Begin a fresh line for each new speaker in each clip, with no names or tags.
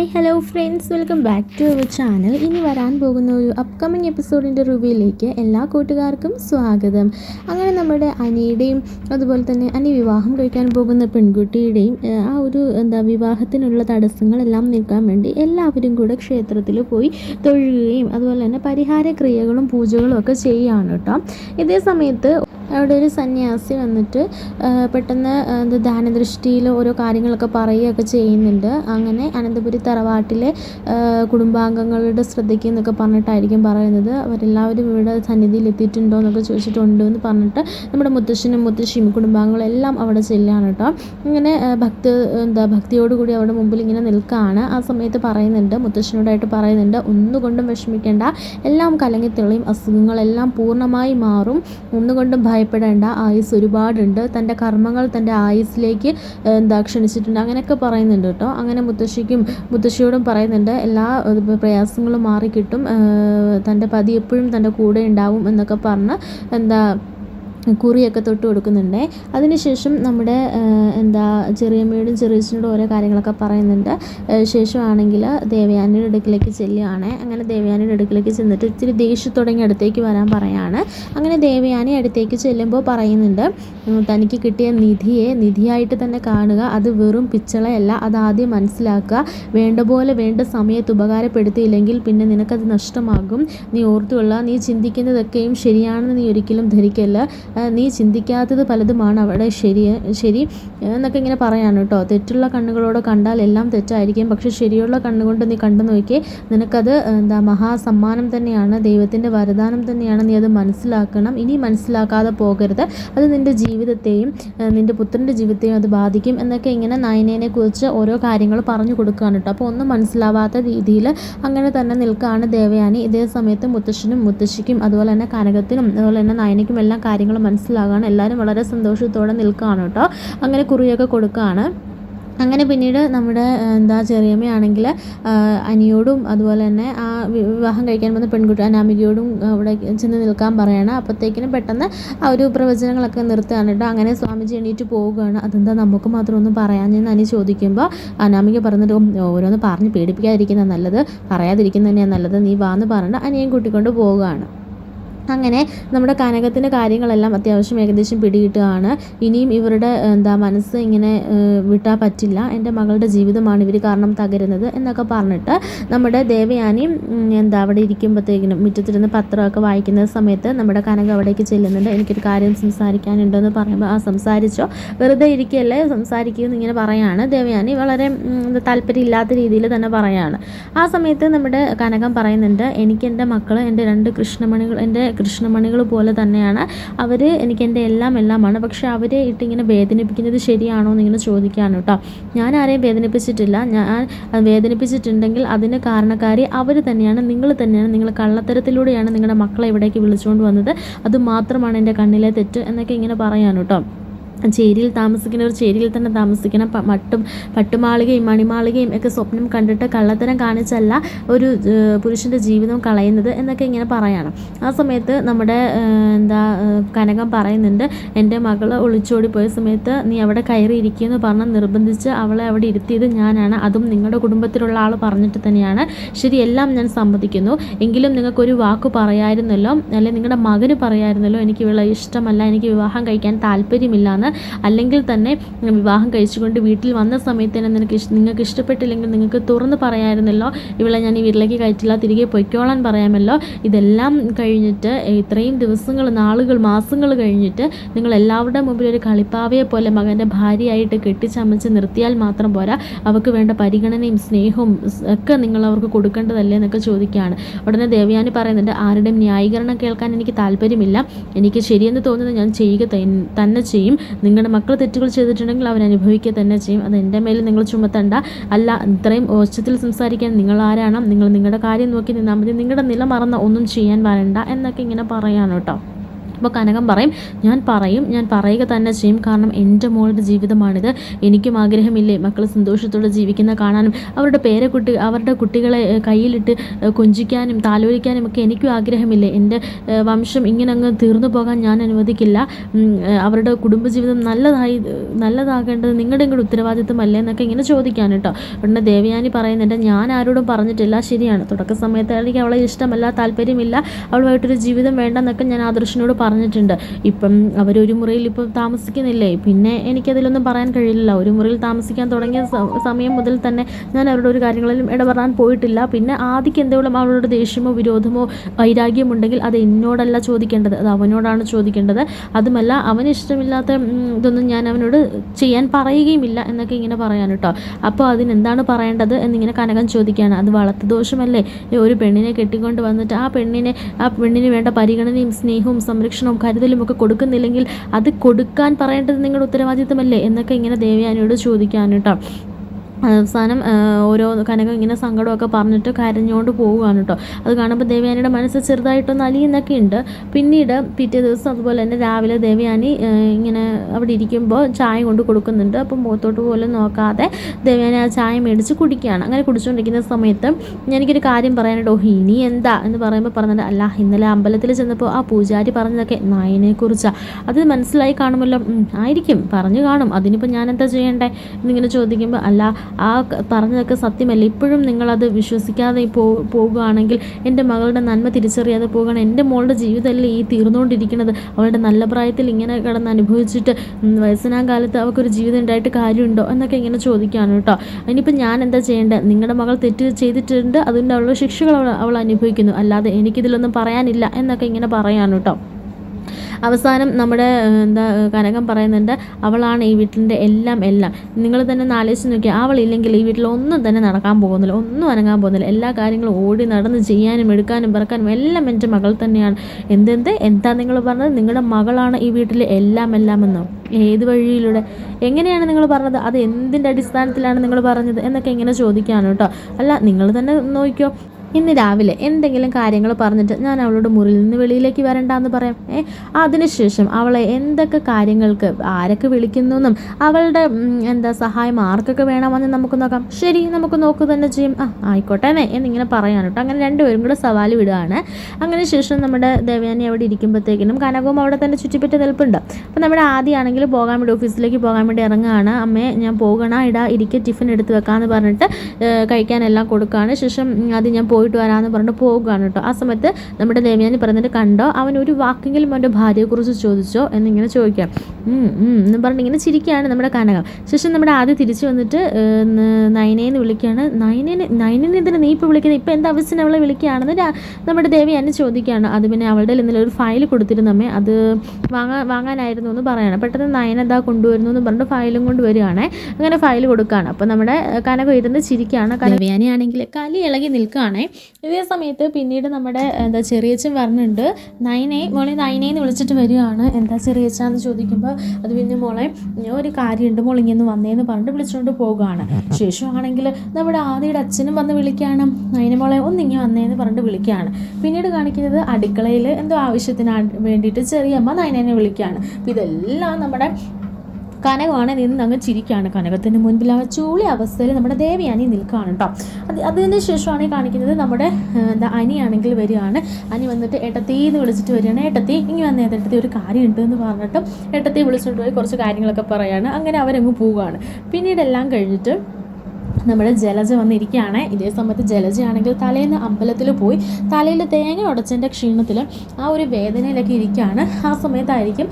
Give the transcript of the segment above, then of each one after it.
Hi hello friends welcome back to our channel ഇനി വരാൻ പോകുന്ന ഒരു അപ്കമിങ് എപ്പിസോഡിന്റെ റിവ്യൂയിലേക്ക് എല്ലാ കൂട്ടുകാർക്കും സ്വാഗതം. അങ്ങനെ നമ്മുടെ അനിയുടെയും അതുപോലെ തന്നെ അനി വിവാഹം കഴിക്കാൻ പോകുന്ന പെൺകുട്ടിയുടെയും ആ ഒരു എന്താ വിവാഹത്തിനുള്ള തടസ്സങ്ങളെല്ലാം നീക്കാൻ വേണ്ടി എല്ലാവരും കൂടെ ക്ഷേത്രത്തിൽ പോയി തൊഴുകയും അതുപോലെ തന്നെ പരിഹാര ക്രിയകളും പൂജകളും ഒക്കെ ചെയ്യുകയാണ് കേട്ടോ. ഇതേ സമയത്ത് അവിടെ ഒരു സന്യാസി വന്നിട്ട് പെട്ടെന്ന് എന്ത് ധ്യാനദൃഷ്ടിയിൽ ഓരോ കാര്യങ്ങളൊക്കെ പറയുകയൊക്കെ ചെയ്യുന്നുണ്ട്. അങ്ങനെ അനന്തപുരി തറവാട്ടിലെ കുടുംബാംഗങ്ങളുടെ ശ്രദ്ധയ്ക്ക് എന്നൊക്കെ പറഞ്ഞിട്ടായിരിക്കും പറയുന്നത്. അവരെല്ലാവരും ഇവിടെ സന്നിധിയിൽ എത്തിയിട്ടുണ്ടോ എന്നൊക്കെ ചോദിച്ചിട്ടുണ്ട് എന്ന് പറഞ്ഞിട്ട് നമ്മുടെ മുത്തശ്ശനും മുത്തശ്ശിയും കുടുംബാംഗങ്ങളും എല്ലാം അവിടെ ചെല്ലുകയാണ് കേട്ടോ. ഇങ്ങനെ ഭക്ത എന്താ ഭക്തിയോടുകൂടി അവിടെ മുമ്പിൽ ഇങ്ങനെ നിൽക്കുകയാണ്. ആ സമയത്ത് പറയുന്നുണ്ട് മുത്തശ്ശനോടായിട്ട് പറയുന്നുണ്ട് ഒന്നുകൊണ്ടും വിഷമിക്കേണ്ട. എല്ലാം കലങ്ങിത്തെളിയും അസുഖങ്ങളെല്ലാം പൂർണമായി മാറും. ഒന്നുകൊണ്ടും ഭയപ്പെടേണ്ട ആയുസ് ഒരുപാടുണ്ട്. തന്റെ കർമ്മങ്ങൾ തന്റെ ആയുസ്സിലേക്ക് എന്താ ക്ഷണിച്ചിട്ടുണ്ട്. അങ്ങനെയൊക്കെ പറയുന്നുണ്ട് കേട്ടോ. അങ്ങനെ മുത്തശ്ശിക്കും മുത്തശ്ശിയോടും പറയുന്നുണ്ട് എല്ലാ പ്രയാസങ്ങളും മാറിക്കിട്ടും. തന്റെ പതി എപ്പോഴും തന്റെ കൂടെ ഉണ്ടാവും എന്നൊക്കെ പറഞ്ഞ് എന്താ കുറിയൊക്കെ തൊട്ട് കൊടുക്കുന്നുണ്ട്. അതിനുശേഷം നമ്മുടെ എന്താ ചെറിയമ്മയോടും ചെറിയച്ഛനോടും ഓരോ കാര്യങ്ങളൊക്കെ പറയുന്നുണ്ട്. ശേഷമാണെങ്കിൽ ദേവയാനിയുടെ അടുക്കിലേക്ക് ചെല്ലുകയാണ്. അങ്ങനെ ദേവയാനിയുടെ അടുക്കിലേക്ക് ചെന്നിട്ട് ഇത്തിരി ദേഷ്യത്തുടങ്ങി അടുത്തേക്ക് വരാൻ പറയാണ്. അങ്ങനെ ദേവയാനി അടുത്തേക്ക് ചെല്ലുമ്പോൾ പറയുന്നുണ്ട് തനിക്ക് കിട്ടിയ നിധിയെ നിധിയായിട്ട് തന്നെ കാണുക. അത് വെറും പിച്ചളയല്ല. അത് ആദ്യം മനസ്സിലാക്കുക. വേണ്ട പോലെ വേണ്ട സമയത്ത് ഉപകാരപ്പെടുത്തിയില്ലെങ്കിൽ പിന്നെ നിനക്കത് നഷ്ടമാകും. നീ ഓർത്തുകൊള്ളുക നീ ചിന്തിക്കുന്നതൊക്കെയും ശരിയാണെന്ന് നീ ഒരിക്കലും ധരിക്കല്ല. നീ ചിന്തിക്കാത്തത് പലതുമാണ് അവിടെ ശരി ശരി എന്നൊക്കെ ഇങ്ങനെ പറയാണ് കേട്ടോ. തെറ്റുള്ള കണ്ണുകളോട് കണ്ടാൽ എല്ലാം തെറ്റായിരിക്കും പക്ഷെ ശരിയുള്ള കണ്ണുകൊണ്ട് നീ കണ്ടു നോക്കിയേ നിനക്കത് എന്താ മഹാസമ്മാനം തന്നെയാണ് ദൈവത്തിന്റെ വരദാനം തന്നെയാണ് നീ അത് മനസ്സിലാക്കണം. ഇനി മനസ്സിലാക്കാതെ പോകരുത്. അത് നിന്റെ ജീവിതത്തെയും നിന്റെ പുത്രന്റെ ജീവിതത്തെയും അത് ബാധിക്കും എന്നൊക്കെ ഇങ്ങനെ നയനേനെ കുറിച്ച് ഓരോ കാര്യങ്ങൾ പറഞ്ഞു കൊടുക്കുകയാണ് കേട്ടോ. അപ്പോൾ ഒന്നും മനസ്സിലാവാത്ത രീതിയിൽ അങ്ങനെ തന്നെ നിൽക്കുകയാണ് ദേവയാനി. ഇതേ സമയത്ത് മുത്തശ്ശനും മുത്തശ്ശിക്കും അതുപോലെ തന്നെ കനകത്തിനും അതുപോലെ തന്നെ നയനയ്ക്കും എല്ലാം കാര്യങ്ങൾ മനസ്സിലാകാണ്. എല്ലാവരും വളരെ സന്തോഷത്തോടെ നിൽക്കുകയാണ് കേട്ടോ. അങ്ങനെ കുറിയൊക്കെ കൊടുക്കുകയാണ്. അങ്ങനെ പിന്നീട് നമ്മുടെ എന്താ ചെറിയമ്മയാണെങ്കിൽ അനിയോടും അതുപോലെ തന്നെ ആ വിവാഹം കഴിക്കാൻ വന്ന പെൺകുട്ടി അനാമികയോടും അവിടെ ചെന്ന് നിൽക്കാൻ പറയണം. അപ്പോഴത്തേക്കിനും പെട്ടെന്ന് ആ ഒരു പ്രവചനങ്ങളൊക്കെ നിർത്തുകയാണ് കേട്ടോ. അങ്ങനെ സ്വാമിജി എണീറ്റ് പോവുകയാണ്. അതെന്താ നമുക്ക് മാത്രം ഒന്നും പറയാഞ്ഞെന്ന് അനി ചോദിക്കുമ്പോൾ അനാമിക പറഞ്ഞിട്ട് "ഉം, ഓരോന്ന് പറഞ്ഞ് പേടിപ്പിക്കാതിരിക്കുന്ന നല്ലത് പറയാതിരിക്കുന്നതന്നെയാണ് നല്ലത്. നീ വാന്ന് പറഞ്ഞിട്ട് അനിയൻ കൂട്ടിക്കൊണ്ട് പോവുകയാണ്. അങ്ങനെ നമ്മുടെ കനകത്തിന്റെ കാര്യങ്ങളെല്ലാം അത്യാവശ്യം ഏകദേശം പിടികിട്ടുകയാണ്. ഇനിയും ഇവരുടെ എന്താ മനസ്സ് ഇങ്ങനെ വിട്ടാൽ പറ്റില്ല. എന്റെ മകളുടെ ജീവിതമാണ് ഇവർ കാരണം തകരുന്നത് എന്നൊക്കെ പറഞ്ഞിട്ട് നമ്മുടെ ദേവയാനിയും എന്താ അവിടെ ഇരിക്കുമ്പോഴത്തേക്കിനും മുറ്റത്തിരുന്ന് പത്രമൊക്കെ വായിക്കുന്ന സമയത്ത് നമ്മുടെ കനക അവിടേക്ക് ചെല്ലുന്നുണ്ട്. എനിക്കൊരു കാര്യം സംസാരിക്കാനുണ്ടെന്ന് പറയുമ്പോൾ ആ സംസാരിച്ചോ? വെറുതെ ഇരിക്കുകയല്ലേ സംസാരിക്കുമെന്ന് ഇങ്ങനെ പറയാണ്. ദേവയാനി വളരെ താല്പര്യമില്ലാത്ത രീതിയിൽ തന്നെ പറയാണ്. ആ സമയത്ത് നമ്മുടെ കനകം പറയുന്നുണ്ട് എനിക്ക് എന്റെ മക്കൾ എന്റെ രണ്ട് കൃഷ്ണമണികൾ എന്റെ കൃഷ്ണമണികൾ പോലെ തന്നെയാണ്. അവർ എനിക്ക് എന്റെ എല്ലാം എല്ലാമാണ്. പക്ഷെ അവരെ ഇട്ടിങ്ങനെ വേദനിപ്പിക്കുന്നത് ശരിയാണോ എന്ന് ഇങ്ങനെ ചോദിക്കുകയാണ് കേട്ടോ. ഞാൻ ആരെയും വേദനിപ്പിച്ചിട്ടില്ല. ഞാൻ വേദനിപ്പിച്ചിട്ടുണ്ടെങ്കിൽ അതിന് കാരണക്കാരി അവർ തന്നെയാണ്. നിങ്ങൾ തന്നെയാണ്. നിങ്ങൾ കള്ളത്തരത്തിലൂടെയാണ് നിങ്ങളുടെ മക്കളെ ഇവിടേക്ക് വിളിച്ചുകൊണ്ട് വന്നത്. അത് മാത്രമാണ് എന്റെ കണ്ണിലെ തെറ്റ് എന്നൊക്കെ ഇങ്ങനെ പറയാണ് കേട്ടോ. ചേരിയിൽ താമസിക്കുന്നവർ ചേരിയിൽ തന്നെ താമസിക്കണം മട്ടും പട്ടുമാളികയും മണിമാളികയും ഒക്കെ സ്വപ്നം കണ്ടിട്ട് കള്ളത്തരം കാണിച്ചല്ല ഒരു പുരുഷന്റെ ജീവിതം കളയുന്നത് എന്നൊക്കെ ഇങ്ങനെ പറയണം. ആ സമയത്ത് നമ്മുടെ എന്താ കനകം പറയുന്നുണ്ട് എന്റെ മകൾ ഒളിച്ചോടി പോയ സമയത്ത് നീ അവിടെ കയറി എന്ന് പറഞ്ഞ് നിർബന്ധിച്ച് അവളെ അവിടെ ഇരുത്തിയത് ഞാനാണ്. അതും നിങ്ങളുടെ കുടുംബത്തിലുള്ള ആൾ പറഞ്ഞിട്ട് തന്നെയാണ്. ശരി എല്ലാം ഞാൻ സമ്മതിക്കുന്നു. എങ്കിലും നിങ്ങൾക്കൊരു വാക്ക് പറയായിരുന്നല്ലോ അല്ലെങ്കിൽ നിങ്ങളുടെ മകന് പറയായിരുന്നല്ലോ എനിക്ക് ഇവളെ ഇഷ്ടമല്ല എനിക്ക് വിവാഹം കഴിക്കാൻ താല്പര്യമില്ല എന്ന് അല്ലെങ്കിൽ തന്നെ വിവാഹം കഴിച്ചുകൊണ്ട് വീട്ടിൽ വന്ന സമയത്ത് തന്നെ നിനക്ക് നിങ്ങൾക്ക് ഇഷ്ടപ്പെട്ടില്ലെങ്കിൽ നിങ്ങൾക്ക് തുറന്ന് പറയാമായിരുന്നല്ലോ ഇവളെ ഞാൻ ഈ വീട്ടിലേക്ക് കയറ്റില്ല തിരികെ പൊയ്ക്കോളാൻ പറയാമല്ലോ. ഇതെല്ലാം കഴിഞ്ഞിട്ട് ഇത്രയും ദിവസങ്ങൾ നാളുകൾ മാസങ്ങൾ കഴിഞ്ഞിട്ട് നിങ്ങൾ എല്ലാവരുടെ മുമ്പിൽ ഒരു കളിപ്പാവയെ പോലെ മകന്റെ ഭാര്യയായിട്ട് കെട്ടിച്ചമച്ച് നിർത്തിയാൽ മാത്രം പോരാ. അവർക്ക് വേണ്ട പരിഗണനയും സ്നേഹവും ഒക്കെ നിങ്ങൾ അവർക്ക് കൊടുക്കേണ്ടതല്ലേ എന്നൊക്കെ ചോദിക്കുകയാണ്. ഉടനെ ദേവയാനി പറയുന്നുണ്ട് ആരുടെയും ന്യായീകരണം കേൾക്കാൻ എനിക്ക് താല്പര്യമില്ല. എനിക്ക് ശരിയെന്ന് തോന്നുന്നത് ഞാൻ ചെയ്യുക തന്നെ ചെയ്യും. നിങ്ങളുടെ മക്കൾ തെറ്റുകൾ ചെയ്തിട്ടുണ്ടെങ്കിൽ അവൻ അനുഭവിക്കുക തന്നെ ചെയ്യും. അത് എന്റെ മേലിൽ നിങ്ങൾ ചുമത്തണ്ട. അല്ല ഇത്രയും ഓച്ചത്തിൽ സംസാരിക്കാൻ നിങ്ങൾ ആരാണ്? നിങ്ങൾ നിങ്ങളുടെ കാര്യം നോക്കി നിന്നാൽ മതി. നിങ്ങളുടെ നില മറന്ന ഒന്നും ചെയ്യാൻ വരണ്ട എന്നൊക്കെ ഇങ്ങനെ പറയാനോട്ടോ അപ്പോൾ കനകം പറയും ഞാൻ പറയും ഞാൻ പറയുക തന്നെ ചെയ്യും. കാരണം എന്റെ മോളുടെ ജീവിതമാണിത്. എനിക്കും ആഗ്രഹമില്ലേ മക്കൾ സന്തോഷത്തോടെ ജീവിക്കുന്ന കാണാനും. അവരുടെ പേരക്കുട്ടി അവരുടെ കുട്ടികളെ കയ്യിലിട്ട് കൊഞ്ചിക്കാനും താലോലിക്കാനും ഒക്കെ എനിക്കും ആഗ്രഹമില്ലേ. എന്റെ വംശം ഇങ്ങനെ അങ്ങ് തീർന്നു പോകാൻ ഞാൻ അനുവദിക്കില്ല. അവരുടെ കുടുംബജീവിതം നല്ലതായി നല്ലതാകേണ്ടത് നിങ്ങളുടെ കൂടെ ഉത്തരവാദിത്വമല്ലേ എന്നൊക്കെ ഇങ്ങനെ ചോദിക്കാൻ കേട്ടോ. ഉടനെ ദേവയാനി പറയുന്നുണ്ട് ഞാൻ ആരോടും പറഞ്ഞിട്ടില്ല. ശരിയാണ്. തുടക്ക സമയത്ത് എനിക്ക് അവളെ ഇഷ്ടമല്ല താല്പര്യമില്ല. അവളുമായിട്ടൊരു ജീവിതം വേണ്ടെന്നൊക്കെ ഞാൻ ആദർശിനോട് പറഞ്ഞിട്ടുണ്ട്. ഇപ്പം അവരൊരു മുറിയിൽ ഇപ്പം താമസിക്കുന്നില്ലേ? പിന്നെ എനിക്കതിലൊന്നും പറയാൻ കഴിയില്ല ഒരു മുറിയിൽ താമസിക്കാൻ തുടങ്ങിയ സമയം മുതൽ തന്നെ ഞാൻ അവരുടെ ഒരു കാര്യങ്ങളിലും ഇടപെടാൻ പോയിട്ടില്ല. പിന്നെ ആദ്യക്ക് എന്തെങ്കിലും അവരോട് ദേഷ്യമോ വിരോധമോ വൈരാഗ്യമുണ്ടെങ്കിൽ അത് എന്നോടല്ല ചോദിക്കേണ്ടത്. അത് അവനോടാണ് ചോദിക്കേണ്ടത്. അതുമല്ല അവന് ഇഷ്ടമില്ലാത്ത ഇതൊന്നും ഞാൻ അവനോട് ചെയ്യാൻ പറയുകയുമില്ല എന്നൊക്കെ ഇങ്ങനെ പറയാൻ കേട്ടോ. അപ്പോൾ അതിനെന്താണ് പറയേണ്ടത് എന്നിങ്ങനെ കനകം ചോദിക്കുകയാണ്. അത് വളർത്തു ദോഷമല്ലേ? ഒരു പെണ്ണിനെ കെട്ടിക്കൊണ്ട് വന്നിട്ട് ആ പെണ്ണിനെ ആ പെണ്ണിന് വേണ്ട പരിഗണനയും സ്നേഹവും സംരക്ഷണവും കരുതലും ഒക്കെ കൊടുക്കുന്നില്ലെങ്കിൽ അത് കൊടുക്കാൻ പറയേണ്ടത് നിങ്ങളുടെ ഉത്തരവാദിത്തമല്ലേ എന്നൊക്കെ ഇങ്ങനെ ദേവയാനിയോട് ചോദിക്കാൻ അവസാനം ഓരോ കനകം ഇങ്ങനെ സങ്കടമൊക്കെ പറഞ്ഞിട്ട് കരഞ്ഞുകൊണ്ട് പോവുകയാണ് കേട്ടോ. അത് കാണുമ്പോൾ ദേവയാനിയുടെ മനസ്സ് ചെറുതായിട്ടൊന്ന് അലിയുന്നൊക്കെ ഉണ്ട്. പിന്നീട് പിറ്റേ ദിവസം അതുപോലെ തന്നെ രാവിലെ ദേവയാനി ഇങ്ങനെ അവിടെ ഇരിക്കുമ്പോൾ ചായ കൊണ്ട് കൊടുക്കുന്നുണ്ട്. അപ്പം മുഖത്തോട്ട് പോലും നോക്കാതെ ദേവയാനി ആ ചായ മേടിച്ച് കുടിക്കുകയാണ്. അങ്ങനെ കുടിച്ചുകൊണ്ടിരിക്കുന്ന സമയത്ത് എനിക്കൊരു കാര്യം പറയാനുണ്ട്. ഓഹ് ഇനി എന്താ എന്ന് പറയുമ്പോൾ പറഞ്ഞത് അല്ല ഇന്നലെ അമ്പലത്തിൽ ചെന്നപ്പോൾ ആ പൂജാരി പറഞ്ഞതൊക്കെ നായനെക്കുറിച്ചാണ് അത് മനസ്സിലായി കാണുമല്ലോ. ആയിരിക്കും. പറഞ്ഞു കാണും. അതിനിപ്പോൾ ഞാൻ എന്താ ചെയ്യണ്ടേ? എന്നിങ്ങനെ ചോദിക്കുമ്പോൾ അല്ല ആ പറഞ്ഞതൊക്കെ സത്യമല്ല. ഇപ്പോഴും നിങ്ങളത് വിശ്വസിക്കാതെ പോ പോകുകയാണെങ്കിൽ എന്റെ മകളുടെ നന്മ തിരിച്ചറിയാതെ പോകുകയാണ് എന്റെ മോളുടെ ജീവിതമല്ലേ ഈ തീർന്നുകൊണ്ടിരിക്കുന്നത്. അവളുടെ നല്ല പ്രായത്തിൽ ഇങ്ങനെ കിടന്ന് അനുഭവിച്ചിട്ട് വയസ്സനാം കാലത്ത് അവൾക്കൊരു ജീവിതം ഉണ്ടായിട്ട് കാര്യമുണ്ടോ എന്നൊക്കെ ഇങ്ങനെ ചോദിക്കുകയാണ് കേട്ടോ. ഇനിയിപ്പോൾ ഞാൻ എന്താ ചെയ്യേണ്ടത് നിങ്ങളുടെ മകൾ തെറ്റ് ചെയ്തിട്ടുണ്ട് അതുകൊണ്ട് അവളുടെ ശിക്ഷകൾ അവൾ അനുഭവിക്കുന്നു. അല്ലാതെ എനിക്കിതിലൊന്നും പറയാനില്ല എന്നൊക്കെ ഇങ്ങനെ പറയാണ് കേട്ടോ. അവസാനം നമ്മുടെ എന്താ കനകം പറയുന്നുണ്ട് അവളാണ് ഈ വീട്ടിന്റെ എല്ലാം എല്ലാം. നിങ്ങൾ തന്നെ ആലോചിച്ച് നോക്കിയാൽ അവളില്ലെങ്കിൽ ഈ വീട്ടിൽ ഒന്നും തന്നെ നടക്കാൻ പോകുന്നില്ല ഒന്നും അനങ്ങാൻ പോകുന്നില്ല. എല്ലാ കാര്യങ്ങളും ഓടി നടന്ന് ചെയ്യാനും എടുക്കാനും പറക്കാനും എല്ലാം എന്റെ മകൾ തന്നെയാണ്. എന്തെന്ത്? എന്താ നിങ്ങൾ പറഞ്ഞത്? നിങ്ങളുടെ മകളാണ് ഈ വീട്ടിലെ എല്ലാം എല്ലാം എന്നോ? ഏത് വഴിയിലൂടെ? എങ്ങനെയാണ് നിങ്ങൾ പറഞ്ഞത്? അത് എന്തിന്റെ അടിസ്ഥാനത്തിലാണ് നിങ്ങൾ പറഞ്ഞത്? എന്നൊക്കെ ഇങ്ങനെ ചോദിക്കാനോ കേട്ടോ. അല്ല നിങ്ങൾ തന്നെ നോക്കിയോ ഇന്ന് രാവിലെ എന്തെങ്കിലും കാര്യങ്ങൾ പറഞ്ഞിട്ട് ഞാൻ അവളോട് മുറിയിൽ നിന്ന് വെളിയിലേക്ക് വരണ്ടെന്ന് പറയാം. ഏ അതിനുശേഷം അവളെ എന്തൊക്കെ കാര്യങ്ങൾക്ക് ആരൊക്കെ വിളിക്കുന്നു എന്നും അവളുടെ എന്താ സഹായം ആർക്കൊക്കെ വേണമെന്ന് നമുക്ക് നോക്കാം. ശരി നമുക്ക് നോക്കുക തന്നെ ചെയ്യും. ആ ആയിക്കോട്ടെ എന്നിങ്ങനെ പറയാൻ കേട്ടോ അങ്ങനെ രണ്ടുപേരും കൂടെ സവാൽ വിടുകയാണ്. അങ്ങനെ ശേഷം നമ്മുടെ ദേവയാനി അവിടെ ഇരിക്കുമ്പോഴത്തേക്കിനും കനകവും അവിടെ തന്നെ ചുറ്റിപ്പറ്റി നിൽപ്പുണ്ട്. അപ്പം നമ്മുടെ ആദ്യമാണെങ്കിൽ പോകാൻ വേണ്ടി ഓഫീസിലേക്ക് പോകാൻ വേണ്ടി ഇറങ്ങുകയാണ്. അമ്മേ ഞാൻ പോകണ. ഇടാ ഇരിക്കെ ടിഫിൻ എടുത്ത് വെക്കാമെന്ന് പറഞ്ഞിട്ട് കഴിക്കാനെല്ലാം കൊടുക്കുകയാണ്. ശേഷം അത് ഞാൻ പോയിട്ട് വരാമെന്ന് പറഞ്ഞിട്ട് പോകുകയാണ് കേട്ടോ. ആ സമയത്ത് നമ്മുടെ ദേവ്യാനി പറഞ്ഞിട്ട് കണ്ടോ? അവൻ ഒരു വാക്കെങ്കിലും അവന്റെ ഭാര്യയെക്കുറിച്ച് ചോദിച്ചോ എന്നിങ്ങനെ ചോദിക്കാം. എന്ന് പറഞ്ഞിട്ട് ഇങ്ങനെ ചിരിക്കുകയാണ് നമ്മുടെ കനകം. ശേഷം നമ്മുടെ ആദ്യം തിരിച്ചു വന്നിട്ട് നയനേന്ന് വിളിക്കുകയാണ്. നയനേനെ നയനേനെ ഇതിനെ നീ ഇപ്പോൾ വിളിക്കുന്നത് ഇപ്പോൾ എന്താ ആവശ്യത്തിന് അവളെ വിളിക്കുകയാണെന്ന് നമ്മുടെ ദേവി എന്നെ ചോദിക്കുകയാണ്. അത് പിന്നെ അവളുടെ ഇന്നലെ ഒരു ഫയൽ കൊടുത്തിരുന്നു അമ്മേ. അത് വാങ്ങാൻ വാങ്ങാനായിരുന്നു എന്ന് പറയാണ്. പെട്ടെന്ന് നയന ഇതാ കൊണ്ടുവരുന്നു എന്ന് പറഞ്ഞിട്ട് ഫയലും കൊണ്ട് വരികയാണേ. അങ്ങനെ ഫയൽ കൊടുക്കുകയാണ്. അപ്പോൾ നമ്മുടെ കനകം ഇരുന്ന് ചിരിക്കുകയാണ്. കനവയാനി ആണെങ്കിൽ കലി ഇളകി നിൽക്കുകയാണേ. ഇതേ സമയത്ത് പിന്നീട് നമ്മുടെ എന്താ ചെറിയച്ചൻ പറഞ്ഞിട്ടുണ്ട് നയനെ മോളെ നയനെ എന്ന് വിളിച്ചിട്ട് വരികയാണ്. എന്താ ചെറിയച്ചാന്ന് ചോദിക്കുമ്പോൾ അത് പിന്നെ മോളെ ഒരു കാര്യമുണ്ട് മോൾ ഇങ്ങനെ വന്നേന്ന് പറഞ്ഞിട്ട് വിളിച്ചുകൊണ്ട് പോകുകയാണ് ശേഷമാണെങ്കിൽ നമ്മുടെ ആദിയുടെ അച്ഛനും വന്ന് വിളിക്കുകയാണ് നൈന മോളെ ഒന്നിങ്ങി വന്നേന്ന് പറഞ്ഞിട്ട് വിളിക്കുകയാണ് പിന്നീട് കാണിക്കുന്നത് അടുക്കളയിൽ എന്തോ ആവശ്യത്തിന് വേണ്ടിയിട്ട് ചെറിയമ്മ നയനെ വിളിക്കുകയാണ് അപ്പോൾ ഇതെല്ലാം നമ്മുടെ കനകമാണ് നിന്ന് അങ്ങ് ചിരിക്കുകയാണ്. കനകത്തിന് മുൻപിൽ ആ ചൂളി അവസ്ഥയിൽ നമ്മുടെ ദേവിയാനി നിൽക്കുകയാണ് കേട്ടോ അത് അതിന് ശേഷമാണ് കാണിക്കുന്നത് നമ്മുടെ എന്താ അനിയാണെങ്കിൽ വരികയാണ്. അനി വന്നിട്ട് ഏട്ടത്തി എന്ന് വിളിച്ചിട്ട് വരികയാണ്. ഏട്ടത്തി ഇങ്ങനെ വന്ന ഏട്ടത്തി ഒരു കാര്യമുണ്ട് എന്ന് പറഞ്ഞിട്ട് ഏട്ടത്തി വിളിച്ചിട്ട് പോയി കുറച്ച് കാര്യങ്ങളൊക്കെ പറയാണ്. അങ്ങനെ അവരങ്ങ് പോവുകയാണ്. പിന്നീട് എല്ലാം കഴിഞ്ഞിട്ട് നമ്മുടെ ജലജ വന്നിരിക്കുകയാണ്. ഇതേ സമയത്ത് ജലജയാണെങ്കിൽ തലേന്ന് അമ്പലത്തിൽ പോയി തലയിൽ തേങ്ങ ഉടച്ചതിന്റെ ക്ഷീണത്തിൽ ആ ഒരു വേദനയിലൊക്കെ ഇരിക്കുകയാണ്. ആ സമയത്തായിരിക്കും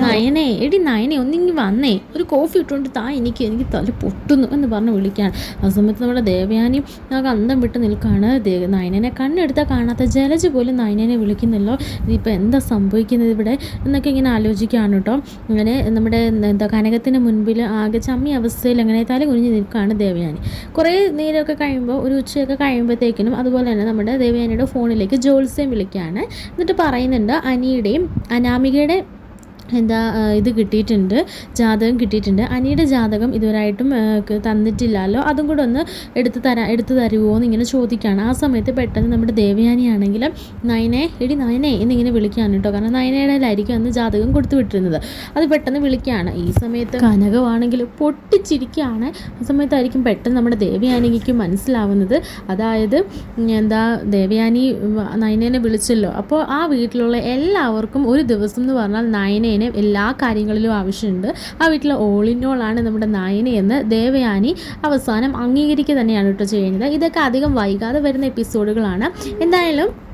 നയനെ എടി നയനെ ഒന്നിങ്ങി വന്നേ. ഒരു കോഫി ഇട്ടുകൊണ്ട് താ എനിക്ക് എനിക്ക് തല പൊട്ടുന്നു എന്ന് പറഞ്ഞ് വിളിക്കുകയാണ്. ആ സമയത്ത് നമ്മുടെ ദേവയാനി ആ അന്തം വിട്ട് നിൽക്കുകയാണ്. നയനനെ കണ്ണെടുത്താൽ കാണാത്ത ജലജ പോലും നയനനെ വിളിക്കുന്നല്ലോ. ഇതിപ്പോൾ എന്താ സംഭവിക്കുന്നത് ഇവിടെ എന്നൊക്കെ ഇങ്ങനെ ആലോചിക്കുകയാണ് കേട്ടോ. അങ്ങനെ നമ്മുടെ എന്താ കനകത്തിന് മുൻപിൽ ആകെ ചമ്മി അവസ്ഥയിൽ അങ്ങനെ തല കുനിഞ്ഞ് നിൽക്കുകയാണ് ദേവയാനി. കുറേ നേരമൊക്കെ കഴിയുമ്പോൾ ഒരു ഉച്ചയൊക്കെ കഴിയുമ്പോഴത്തേക്കിനും അതുപോലെ തന്നെ നമ്മുടെ ദേവയാനിയുടെ ഫോണിലേക്ക് ജോത്സ്യം വിളിക്കുകയാണ്. എന്നിട്ട് പറയുന്നുണ്ട് അനിയുടെയും അനാമികയുടെ എന്താ ഇത് കിട്ടിയിട്ടുണ്ട് ജാതകം കിട്ടിയിട്ടുണ്ട്. അനിയുടെ ജാതകം ഇതുവരായിട്ടും തന്നിട്ടില്ലല്ലോ. അതും കൂടെ ഒന്ന് എടുത്ത് തരാ എടുത്തു തരുമോ എന്ന് ഇങ്ങനെ ചോദിക്കുകയാണ്. ആ സമയത്ത് പെട്ടെന്ന് നമ്മുടെ ദേവയാനിയാണെങ്കിൽ നയനെ എടി നയനെ എന്നിങ്ങനെ വിളിക്കുകയാണ് കേട്ടോ. കാരണം നയനയുടെയിലായിരിക്കും അന്ന് ജാതകം കൊടുത്തു വിട്ടിരുന്നത്. അത് പെട്ടെന്ന് വിളിക്കുകയാണ്. ഈ സമയത്ത് കനകമാണെങ്കിൽ പൊട്ടിച്ചിരിക്കുകയാണ്. ആ സമയത്തായിരിക്കും പെട്ടെന്ന് നമ്മുടെ ദേവയാനിക്ക് മനസ്സിലാവുന്നത്. അതായത് എന്താ ദേവയാനി നയനേനെ വിളിച്ചല്ലോ. അപ്പോൾ ആ വീട്ടിലുള്ള എല്ലാവർക്കും ഒരു ദിവസം എന്ന് പറഞ്ഞാൽ നയനേനെ എല്ലാ കാര്യങ്ങളിലും ആവശ്യമുണ്ട്. ആ വീട്ടിലെ ഓളിനോളാണ് നമ്മുടെ നായനെ നയനയെന്ന് ദേവയാനി അവസാനം അംഗീകരിക്കുക തന്നെയാണ് കേട്ടോ ചെയ്യുന്നത്. ഇതൊക്കെ അധികം വൈകാതെ വരുന്ന എപ്പിസോഡുകളാണ് എന്തായാലും